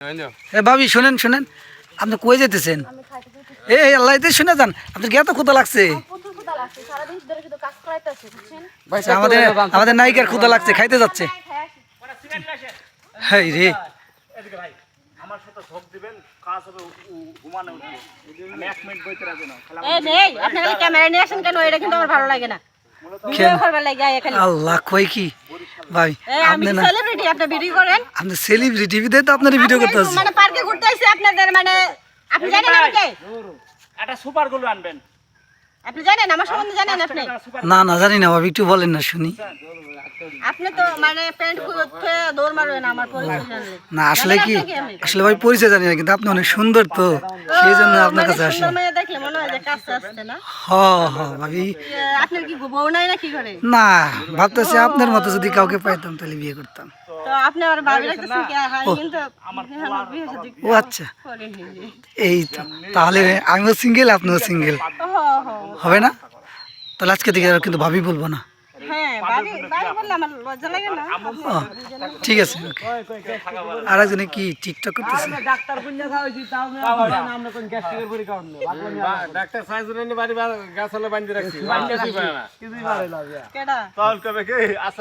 এ ভাবি শুনেন শুনেন। আপনি কই যেতেছেন এই এই আল্লাহ শুনে যান। আপনার গিয়ে তো ক্ষুদা লাগছে? আমাদের আমাদের নায়িকার ক্ষুদা লাগছে খাইতে যাচ্ছে। হ্যাঁ রে। আমার সাথে ভোগ দিবেন কাজ হবে ঘুমানো আমি এক মিনিট বইতে রাখব না এই নেই আপনারা ক্যামেরা নিয়ে আসেন কেন? এটা কিন্তু আমার ভালো লাগে না। আল্লাহ কই কি? ভাই আমি আপনি না সেলিব্রিটি আপনি ভিডিও করেন। আপনি সেলিব্রিটি ভিডিও তো আপনার ভিডিও করতে আপনি মানে পার্কে ঘুরতে আসছে আপনাদের মানে আপনি জানেন আমি কে একটা সুপারগুলো আনবেন। আপনি জানেন আমার সম্বন্ধে জানেন আপনি? না না জানি না ভাবি একটু বলেন না শুনি। আপনি তো মানে প্যান্ট খুলে দৌড় মারবেন আমার পরিচয় জানলে। না আসলে কি জানেন আপনাকে আমি? আসলে ভাই পরিচয় জানি না কিন্তু আপনি অনেক সুন্দর তো সেই জন্য আপনার মানে কাছে আসি মেয়ে দেখলে মনে হয় যে কাছে আসছে না? হ হ ভাবি। আপনার কি বউ নাই না কি করে না ভাবতেছি আপনার মতো যদি কাউকে পাইতাম তাহলে বিয়ে করতাম। তো আপনি আমার ভাবি রাখতেছেন কি হ্যাঁ কিন্তু আমার বিয়ে শাদী ও আচ্ছা। এই তো তাহলে আমিও সিঙ্গেল আপনিও সিঙ্গেল হবে না? তাহলে আজকে থেকে আর কিন্তু ভাবি বলব না। ঠিক আছে আর একজনে কি টিকটক করতেছে? ডাক্তার